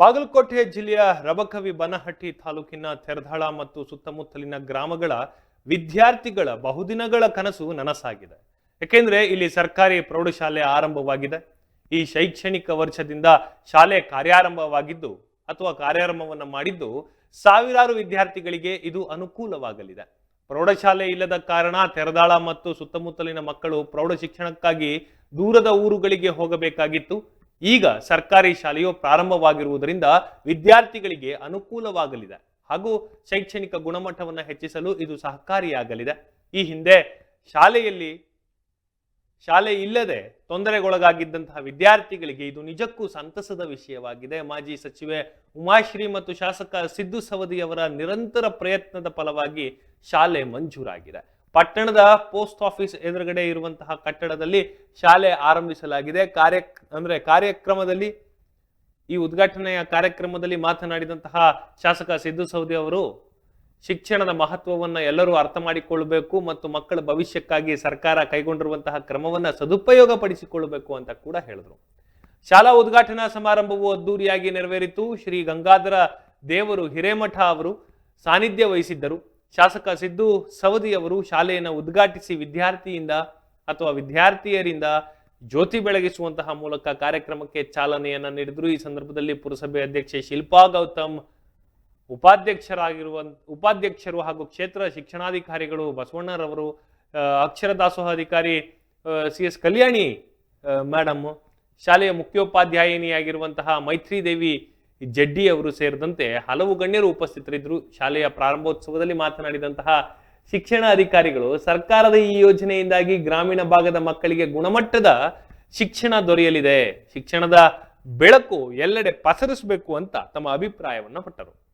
ಬಾಗಲಕೋಟೆ ಜಿಲ್ಲೆಯ ರಬಕವಿ ಬನಹಟ್ಟಿ ತಾಲೂಕಿನ ತೆರದಾಳ ಮತ್ತು ಸುತ್ತಮುತ್ತಲಿನ ಗ್ರಾಮಗಳ ವಿದ್ಯಾರ್ಥಿಗಳ ಬಹುದಿನಗಳ ಕನಸು ನನಸಾಗಿದೆ. ಏಕೆಂದರೆ ಇಲ್ಲಿ ಸರ್ಕಾರಿ ಪ್ರೌಢಶಾಲೆ ಆರಂಭವಾಗಿದೆ. ಈ ಶೈಕ್ಷಣಿಕ ವರ್ಷದಿಂದ ಶಾಲೆ ಕಾರ್ಯಾರಂಭವಾಗಿದ್ದು ಅಥವಾ ಕಾರ್ಯಾರಂಭವನ್ನು ಮಾಡಿದ್ದು ಸಾವಿರಾರು ವಿದ್ಯಾರ್ಥಿಗಳಿಗೆ ಇದು ಅನುಕೂಲವಾಗಲಿದೆ. ಪ್ರೌಢಶಾಲೆ ಇಲ್ಲದ ಕಾರಣ ತೆರದಾಳ ಮತ್ತು ಸುತ್ತಮುತ್ತಲಿನ ಮಕ್ಕಳು ಪ್ರೌಢ ಶಿಕ್ಷಣಕ್ಕಾಗಿ ದೂರದ ಊರುಗಳಿಗೆ ಹೋಗಬೇಕಾಗಿತ್ತು. ಈಗ ಸರ್ಕಾರಿ ಶಾಲೆಯು ಪ್ರಾರಂಭವಾಗಿರುವುದರಿಂದ ವಿದ್ಯಾರ್ಥಿಗಳಿಗೆ ಅನುಕೂಲವಾಗಲಿದೆ ಹಾಗೂ ಶೈಕ್ಷಣಿಕ ಗುಣಮಟ್ಟವನ್ನು ಹೆಚ್ಚಿಸಲು ಇದು ಸಹಕಾರಿಯಾಗಲಿದೆ. ಈ ಹಿಂದೆ ಶಾಲೆಯಲ್ಲಿ ಶಾಲೆ ಇಲ್ಲದೆ ತೊಂದರೆಗೊಳಗಾಗಿದ್ದಂತಹ ವಿದ್ಯಾರ್ಥಿಗಳಿಗೆ ಇದು ನಿಜಕ್ಕೂ ಸಂತಸದ ವಿಷಯವಾಗಿದೆ. ಮಾಜಿ ಸಚಿವೆ ಉಮಾಶ್ರೀ ಮತ್ತು ಶಾಸಕ ಸಿದ್ದು ಸವದಿಯವರ ನಿರಂತರ ಪ್ರಯತ್ನದ ಫಲವಾಗಿ ಶಾಲೆ ಮಂಜೂರಾಗಿದೆ. ಪಟ್ಟಣದ ಪೋಸ್ಟ್ ಆಫೀಸ್ ಎದುರುಗಡೆ ಇರುವಂತಹ ಕಟ್ಟಡದಲ್ಲಿ ಶಾಲೆ ಆರಂಭಿಸಲಾಗಿದೆ. ಕಾರ್ಯ ಅಂದ್ರೆ ಕಾರ್ಯಕ್ರಮದಲ್ಲಿ ಈ ಉದ್ಘಾಟನೆಯ ಕಾರ್ಯಕ್ರಮದಲ್ಲಿ ಮಾತನಾಡಿದಂತಹ ಶಾಸಕ ಸಿದ್ದು ಸೌದಿ ಅವರು, ಶಿಕ್ಷಣದ ಮಹತ್ವವನ್ನು ಎಲ್ಲರೂ ಅರ್ಥ ಮಾಡಿಕೊಳ್ಳಬೇಕು ಮತ್ತು ಮಕ್ಕಳ ಭವಿಷ್ಯಕ್ಕಾಗಿ ಸರ್ಕಾರ ಕೈಗೊಂಡಿರುವಂತಹ ಕ್ರಮವನ್ನು ಸದುಪಯೋಗ ಪಡಿಸಿಕೊಳ್ಳಬೇಕು ಅಂತ ಕೂಡ ಹೇಳಿದರು. ಶಾಲಾ ಉದ್ಘಾಟನಾ ಸಮಾರಂಭವು ಅದ್ದೂರಿಯಾಗಿ ನೆರವೇರಿತು. ಶ್ರೀ ಗಂಗಾಧರ ದೇವರು ಹಿರೇಮಠ ಅವರು ಸಾನ್ನಿಧ್ಯ ವಹಿಸಿದ್ದರು. ಶಾಸಕ ಸಿದ್ದು ಸವದಿ ಅವರು ಶಾಲೆಯನ್ನು ಉದ್ಘಾಟಿಸಿ ವಿದ್ಯಾರ್ಥಿಯಿಂದ ಅಥವಾ ವಿದ್ಯಾರ್ಥಿಯರಿಂದ ಜ್ಯೋತಿ ಬೆಳಗಿಸುವಂತಹ ಮೂಲಕ ಕಾರ್ಯಕ್ರಮಕ್ಕೆ ಚಾಲನೆಯನ್ನು ನೀಡಿದ್ರು. ಈ ಸಂದರ್ಭದಲ್ಲಿ ಪುರಸಭೆ ಅಧ್ಯಕ್ಷೆ ಶಿಲ್ಪಾ ಗೌತಮ್, ಉಪಾಧ್ಯಕ್ಷರಾಗಿರುವ, ಉಪಾಧ್ಯಕ್ಷರು ಹಾಗೂ ಕ್ಷೇತ್ರ ಶಿಕ್ಷಣಾಧಿಕಾರಿಗಳು ಬಸವಣ್ಣರವರು ಅಕ್ಷರ ದಾಸೋಹ ಅಧಿಕಾರಿ ಸಿ ಎಸ್ ಕಲ್ಯಾಣಿ ಮೇಡಮ್, ಶಾಲೆಯ ಮುಖ್ಯೋಪಾಧ್ಯಾಯಿನಿಯಾಗಿರುವಂತಹ ಮೈತ್ರಿ ದೇವಿ ಜಡ್ಡಿ ಅವರು ಸೇರಿದಂತೆ ಹಲವು ಗಣ್ಯರು ಉಪಸ್ಥಿತರಿದ್ದರು. ಶಾಲೆಯ ಪ್ರಾರಂಭೋತ್ಸವದಲ್ಲಿ ಮಾತನಾಡಿದಂತಹ ಶಿಕ್ಷಣ ಅಧಿಕಾರಿಗಳು ಸರ್ಕಾರದ ಈ ಯೋಜನೆಯಿಂದಾಗಿ ಗ್ರಾಮೀಣ ಭಾಗದ ಮಕ್ಕಳಿಗೆ ಗುಣಮಟ್ಟದ ಶಿಕ್ಷಣ ದೊರೆಯಲಿದೆ. ಶಿಕ್ಷಣದ ಬೆಳಕು ಎಲ್ಲೆಡೆ ಪಸರಿಸಬೇಕು ಅಂತ ತಮ್ಮ ಅಭಿಪ್ರಾಯವನ್ನು ಪಟ್ಟರು.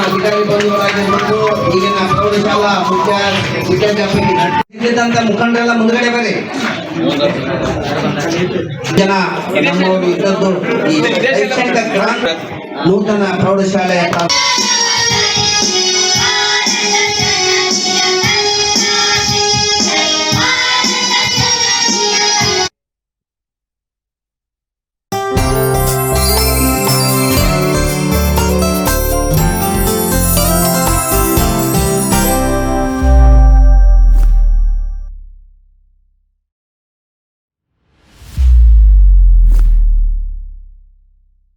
ಅಧಿಕಾರಿ ಮುಖ್ಯ ಇದ್ದಂತ ಮುಖಂಡರೆಲ್ಲ ಮುಂದ್ಗಡೆ ಬರ್ರಿ ಜನ ನಮ್ಮವರು ಇದ್ದದ್ದು ಈ ಶೈಕ್ಷಣಿಕ ನೂತನ ಪ್ರೌಢಶಾಲೆ